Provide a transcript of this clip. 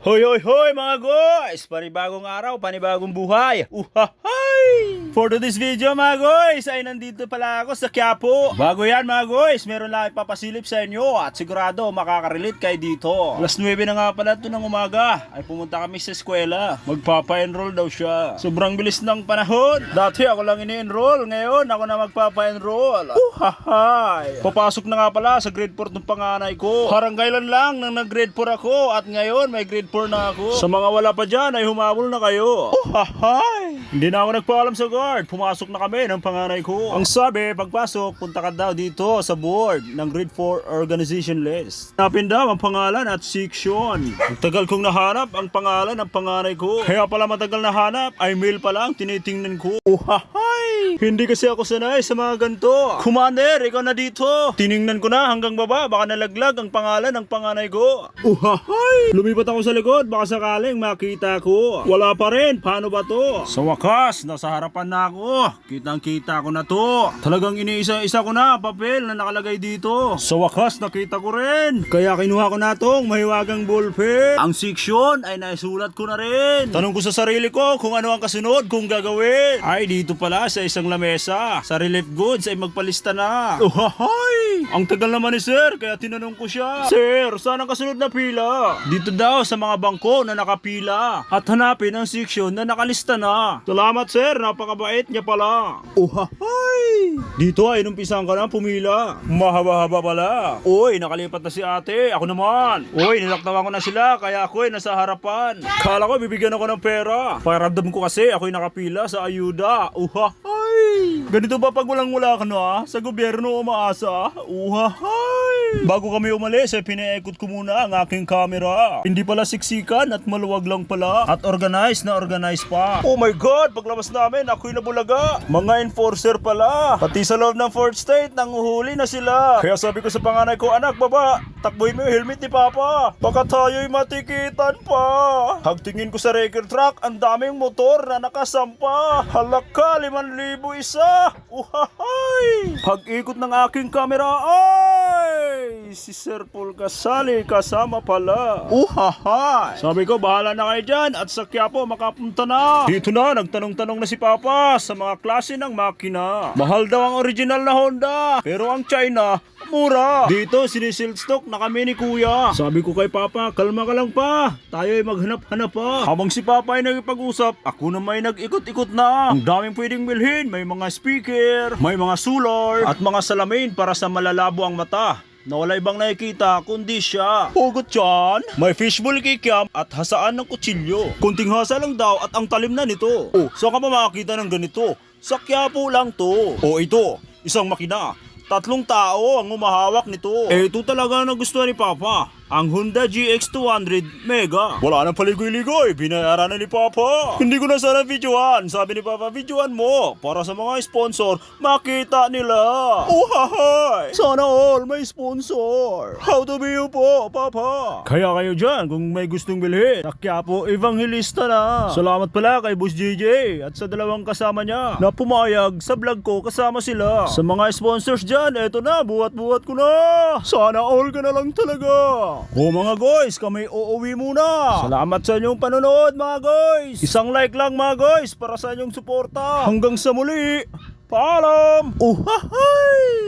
Hoy, hoy, hoy mga guys! Panibagong araw, panibagong buhay! Uhahay! For today's video mga guys, ay nandito pala ako sa Quiapo. Bago yan mga guys, meron lang ipapasilip sa inyo at sigurado makaka-relate kayo dito. Alas 9 na nga pala ito ng umaga, ay pumunta kami sa eskwela. Magpapa-enroll daw siya. Sobrang bilis ng panahon. Dati ako lang ini-enroll, ngayon ako na magpapa-enroll. Uhahay! Papasok na nga pala sa grade 4 ng panganay ko. Parang kailan lang nang nag-grade 4 ako at ngayon may grade 4 na ako. Sa mga wala pa dyan ay humabol na kayo. Oh, hahay! Hindi na ako nagpaalam sa guard. Pumasok na kami ng panganay ko. Ang sabi, pagpasok, punta ka daw dito sa board ng grade 4 organization list. Napin daw ang pangalan at section. Ang tagal kong nahanap ang pangalan ng panganay ko. Kaya pala matagal nahanap ay mail pa lang tinitingnan ko. Hahay! Hindi kasi ako sanay sa mga ganito. Commander, ikaw na dito. Tiningnan ko na hanggang baba, baka nalaglag ang pangalan ng panganay ko. Uhahay! Lumipat ako sa likod, baka sakaling makita ko. Wala pa rin, paano ba to? Sa wakas, nasa harapan na ako. Kitang kita ko na to. Talagang iniisa-isa ko na papel na nakalagay dito. Sa wakas, nakita ko rin. Kaya kinuha ko na tong mahiwagang ballpen. Ang section ay naisulat ko na rin. Tanong ko sa sarili ko kung ano ang kasunod kong gagawin. Ay, dito pala sa isang lamesa. Sa relief goods ay magpalista na. Uhahay! Ang tagal naman ni sir, kaya tinanong ko siya. Sir, saan ang kasunod na pila? Dito daw sa mga bangko na nakapila. At hanapin ang section na nakalista na. Salamat sir, napakabait niya pala. Uhahay! Dito ay numpisan ka na pumila. Mahaba-haba pala. Uy, nakalipat na si ate. Ako naman. Uy, nilaktawan ko na sila, kaya ako ay nasa harapan. Kala ko bibigyan ako ng pera. Pakiramdam ko kasi ako ay nakapila sa ayuda. Uhahay! Ganito ba pag walang wala ka na? Sa gobyerno umaasa? Uhahay! Bago kami umalis, ay pinaikot ko muna ang aking camera. Hindi pala siksikan at maluwag lang pala. At organized na organized pa. Oh my God! Paglabas namin, ako'y nabulaga. Mga enforcer pala. Pati sa loob ng fourth state, nanguhuli na sila. Kaya sabi ko sa panganay ko, anak, baba, takbuhin mo yung helmet ni Papa. Baka tayo'y matikitan pa. Hagtingin ko sa record truck, ang daming motor na nakasampa. Halaka, 5,000 isa. Uhahay! Pag-ikot ng aking kamera, ay! Si Sir Paul Casali kasama pala. Uhahay! Sabi ko, bahala na kayo dyan at sa Quiapo makapunta na. Dito na, nagtanong-tanong na si Papa sa mga klase ng makina. Mahal daw ang original na Honda, pero ang China, mura. Dito, sinisil stock na kami ni Kuya. Sabi ko kay Papa, kalma ka lang pa. Tayo ay maghanap-hanap pa. Habang si Papa ay nagpag-usap, ako na may nag-ikot-ikot na. Ang daming pwedeng bilhin. May mga speaker, may mga solar, at mga salamin para sa malalabo ang mata na wala ibang nakikita kundi siya. Hugot yan. May fishbowl kikiam at hasaan ng kutsilyo. Kunting hasa lang daw at ang talim na nito. Oh, saan ka ba makakita ng ganito? Sa Quiapo lang to. O ito, isang makina. Tatlong tao ang umahawak nito. Eh, ito talaga ang nagustuhan ni Papa. Ang Honda GX200 Mega. Wala nang paligoy-ligoy, binayaran na ni Papa. Hindi ko na sana videoan. Sabi ni Papa, videoan mo. Para sa mga sponsor, makita nila. Uhahay! Sana all may sponsor. How to be you po, Papa. Kaya kayo dyan, kung may gustong bilhin. Sakya po, evangelista na. Salamat pala kay Boss JJ at sa dalawang kasama niya na pumayag sa vlog ko kasama sila. Sa mga sponsors dyan, eto na, buhat-buhat ko na. Sana all ka na lang talaga. O mga guys, kami uuwi muna. Salamat sa inyong panonood mga guys. Isang like lang mga guys para sa inyong suporta. Hanggang sa muli. Paalam! Uhahay!